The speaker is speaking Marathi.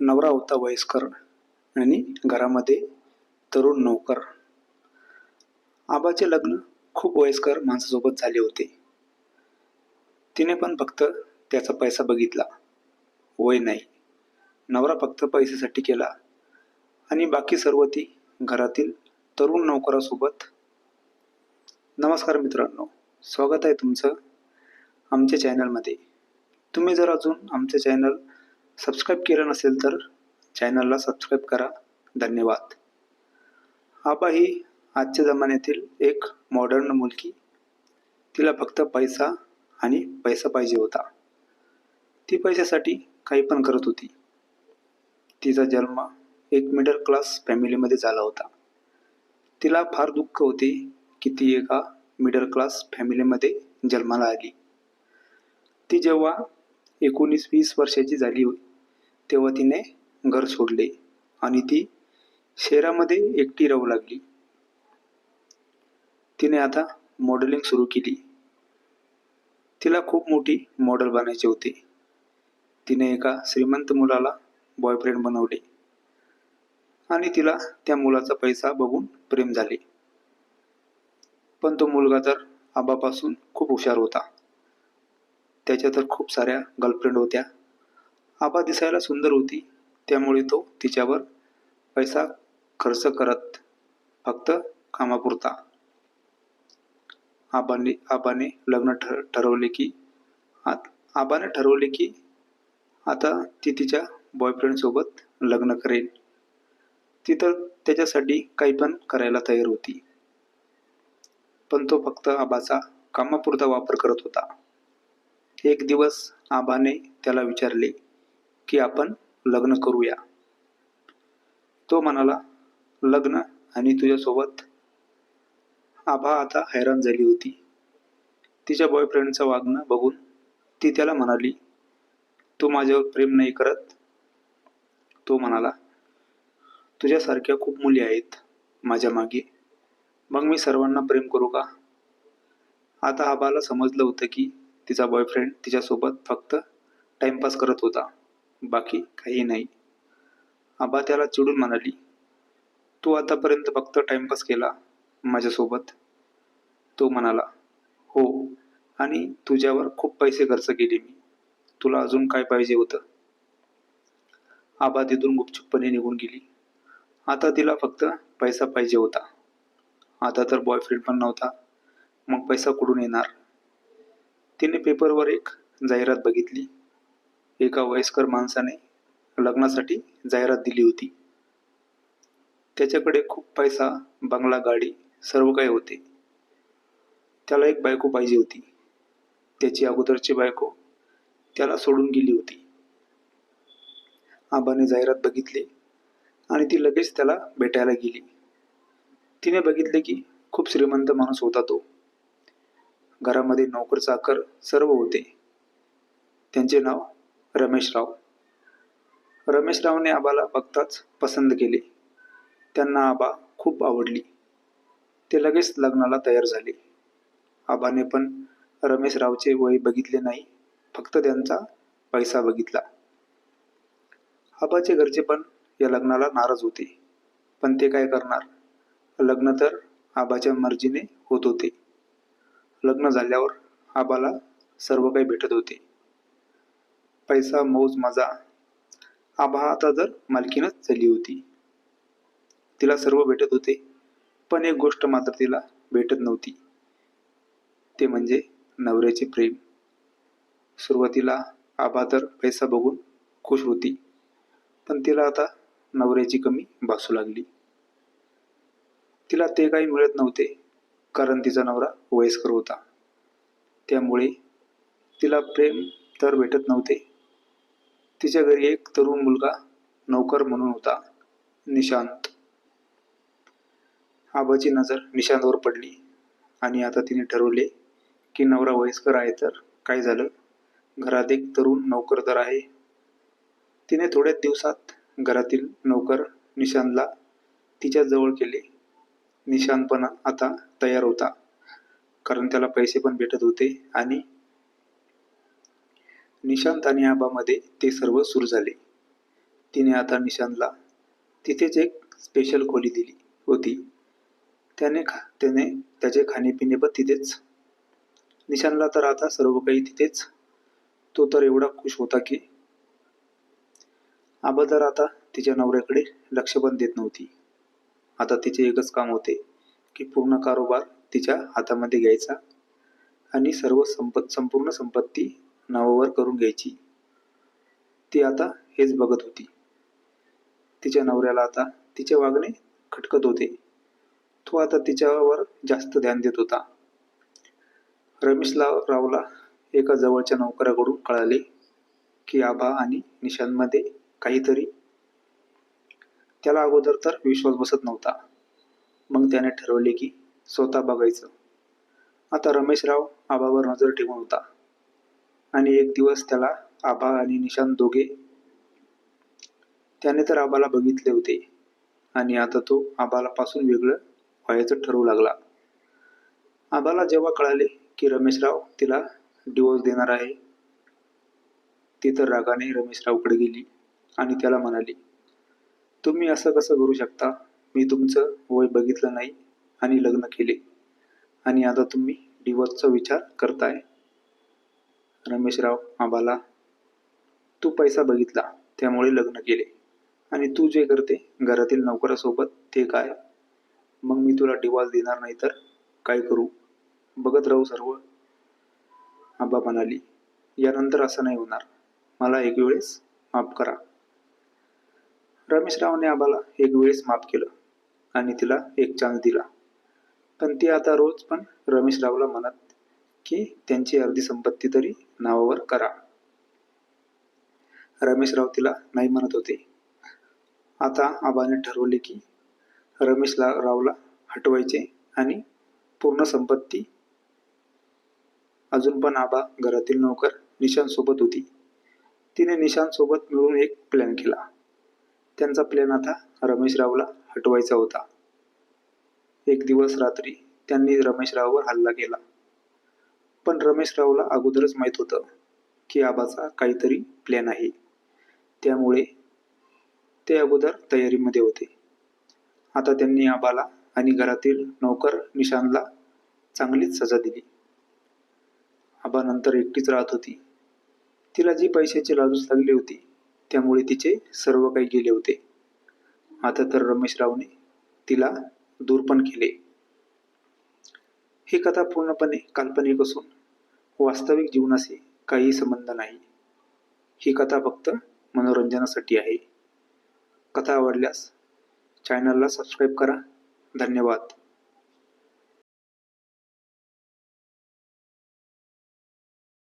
नवरा होता वयस्कर आणि घरामध्ये तरुण नौकर. आबाचे लग्न खूप वयस्कर माणसासोबत झाले होते. तिने पण फक्त त्याचा पैसा बघितला. वय नाही. नवरा फक्त पैशासाठी केला. आणि बाकी सर्व ती घरातील तरुण नौकरासोबत. नमस्कार मित्रांनो स्वागत आहे तुमचं आमच्या चॅनलमध्ये तुम्ही जर अजून आमचं चॅनल सबस्क्राईब केलं नसेल तर चॅनलला सबस्क्राईब करा. धन्यवाद. आबा ही आजच्या जमान्यातील एक मॉडर्न मुलगी. तिला फक्त पैसा आणि पैसा पाहिजे होता. ती पैशासाठी काही पण करत होती. तिचा जन्म एक मिडल क्लास फॅमिलीमध्ये झाला होता. तिला फार दुःख होते की ती एका मिडल क्लास फॅमिलीमध्ये जन्माला आली. ती जेव्हा एकोणीस वीस वर्षाची झाली होती तेव्हा तिने घर सोडले आणि ती शहरामध्ये एकटी राहू लागली. तिने आता मॉडेलिंग सुरू केली. तिला खूप मोठी मॉडेल बनायचे होते. तिने एका श्रीमंत मुलाला बॉयफ्रेंड बनवले. आणि तिला त्या मुलाचा पैसा बघून प्रेम झाले. पण तो मुलगा तर आबापासून खूप हुशार होता. त्याच्या तर खूप साऱ्या गर्लफ्रेंड होत्या. आबा दिसायला सुंदर होती. त्यामुळे तो तिच्यावर पैसा खर्च करत फक्त कामापुरता. आबाने आबाने लग्न ठर ठरवले की आत आबाने ठरवले की आता ती तिच्या बॉयफ्रेंडसोबत लग्न करेल ती तर त्याच्यासाठी काही पण करायला तयार होती. पण तो फक्त आबाचा कामापुरता वापर करत होता. एक दिवस आबाने त्याला विचारले की आपण लग्न करूया. तो म्हणाला लग्न आणि तुझ्यासोबत आभा आता हैराण झाली होती. तिच्या बॉयफ्रेंडचं वागणं बघून ती त्याला म्हणाली तू माझ्यावर प्रेम नाही करत. तो म्हणाला तुझ्यासारख्या खूप मुली आहेत माझ्या मागे. मग मी सर्वांना प्रेम करू का? आता आबाला समजलं होतं की तिचा बॉयफ्रेंड तिच्यासोबत फक्त टाइमपास करत होता. बाकी काही नाही. आबा त्याला चिडून म्हणाली तू आतापर्यंत फक्त टाइमपास केला माझ्यासोबत. तो म्हणाला हो आणि तुझ्यावर खूप पैसे खर्च केले मी. तुला अजून काय पाहिजे होतं? आबा तिथून गुपचुपणे निघून गेली. आता तिला फक्त पैसा पाहिजे होता. आता तर बॉयफ्रेंड पण नव्हता. मग पैसा कुठून येणार? तिने पेपरवर एक जाहिरात बघितली. एका वयस्कर माणसाने लग्नासाठी जाहिरात दिली होती. त्याच्याकडे खूप पैसा बंगला गाडी सर्व काही होते. त्याला एक बायको पाहिजे होती. त्याची अगोदरची बायको त्याला सोडून गेली होती. आबाने जाहिरात बघितली आणि ती लगेच त्याला भेटायला गेली. तिने बघितले की खूप श्रीमंत माणूस होता तो. घरामध्ये नोकर चाकर सर्व होते. त्यांचे नाव रमेशराव. रमेशरावने आबाला बघताच पसंत केले. त्यांना आबा खूप आवडली. ते लगेच लग्नाला तयार झाले. आबाने पण रमेशरावचे वय बघितले नाही फक्त त्यांचा पैसा बघितला. आबाचे घरचे पण या लग्नाला नाराज होते. पण ते काय करणार? लग्न तर आबाच्या मर्जीने होत होते. लग्न झाल्यावर आबाला सर्व काही भेटत होते. पैसा मौज मजा. आभा आता जर मालकीनच झाली होती. तिला सर्व भेटत होते पण एक गोष्ट मात्र तिला भेटत नव्हती. ते म्हणजे नवऱ्याचे प्रेम. सुरुवातीला आभा तर पैसा बघून खुश होती पण तिला आता नवऱ्याची कमी भासू लागली. तिला ते काही मिळत नव्हते कारण तिचा नवरा वयस्कर होता. त्यामुळे तिला प्रेम तर भेटत नव्हते तिच्या घरी एक तरुण मुलगा नौकर म्हणून होता निशांत. आबाची नजर निशांतवर पडली आणि आता तिने ठरवले की नवरा वयस्कर आहे तर काय झालं? घरात एक तरुण नौकर तर आहे. तिने थोड्याच दिवसात घरातील नौकर निशांतला तिच्या जवळ केले. निशांत पण आता तयार होता कारण त्याला पैसे पण भेटत होते आणि निशांत आणि आबामध्ये ते सर्व सुरू झाले. तिने आता निशांतला तिथेच एक स्पेशल खोली दिली होती. त्याने खा त्याने त्याचे खाणेपिणे पण तिथेच. निशांतला तर आता सर्व काही तिथेच. तो तर एवढा खुश होता की आबा तर आता तिच्या नवऱ्याकडे लक्ष पण देत नव्हती. आता तिचे एकच काम होते की पूर्ण कारोबार तिच्या हातामध्ये घ्यायचा आणि सर्व संपत् संपूर्ण संपत्ती नावावर करून घ्यायची. ती आता हेच बघत होती. तिच्या नवऱ्याला आता तिचे वागणे खटकत होते. तो आता तिच्यावर जास्त ध्यान देत होता. रमेशला रावला एका जवळच्या नोकराकडून कळाले की आबा आणि निशांमध्ये काहीतरी त्याला अगोदर तर विश्वास बसत नव्हता. मग त्याने ठरवले की स्वतः बघायचं. आता रमेशराव आबावर नजर ठेवून होता. आणि एक दिवस त्याला आबा आणि निशांत दोघे त्याने तर आबाला बघितले होते. आणि आता तो आबाला पासून वेगळं व्हायचं ठरवू लागला. आबाला जेव्हा कळाले की रमेशराव तिला डिवोर्स देणार आहे ती तर रागाने रमेशरावकडे गेली आणि त्याला म्हणाली तुम्ही असं कसं करू शकता? मी तुमचं वय बघितलं नाही आणि लग्न केले आणि आता तुम्ही डिवोर्सचा विचार करताय. रमेशराव आम्हाला तू पैसा बघितला त्यामुळे लग्न केले. आणि तू जे करते घरातील नोकरासोबत ते काय? मग मी तुला डिवॉर्स देणार नाही तर काय करू? बघत राहू सर्व. आबा म्हणाली यानंतर असं नाही होणार. मला एक वेळेस माफ करा. रमेशरावने आबाला एक वेळेस माफ केलं आणि तिला एक चान्स दिला. पण ती आता रोज पण रमेशरावला म्हणत की त्यांची अर्धी संपत्ती तरी नावावर करा. रमेशराव तिला नाही म्हणत होते. आता आबाने ठरवले की रमेशला रावला हटवायचे आणि पूर्ण संपत्ती अजून पण आबा घरातील नोकर निशांसोबत होती. तिने निशांसोबत मिळून एक प्लॅन केला. त्यांचा प्लॅन आता रमेशरावला हटवायचा होता. एक दिवस रात्री त्यांनी रमेशराववर हल्ला केला. पण रमेशरावला अगोदरच माहीत होतं की आबाचा काहीतरी प्लॅन आहे. त्यामुळे ते अगोदर तयारीमध्ये होते. आता त्यांनी आबाला आणि घरातील नोकर निशानला चांगलीच सजा दिली. आबा नंतर एकटीच राहत होती. तिला जी पैशाची लालूच लागली होती त्यामुळे तिचे सर्व काही गेले होते. आता तर रमेशरावने तिला दूर पण केले. ही कथा पूर्णपणे काल्पनिक असून हो, वास्तविक जीवनाशी काही संबंध नाही. ही कथा फक्त मनोरंजनासाठी आहे. कथा आवडल्यास चॅनलला सबस्क्राईब करा. धन्यवाद.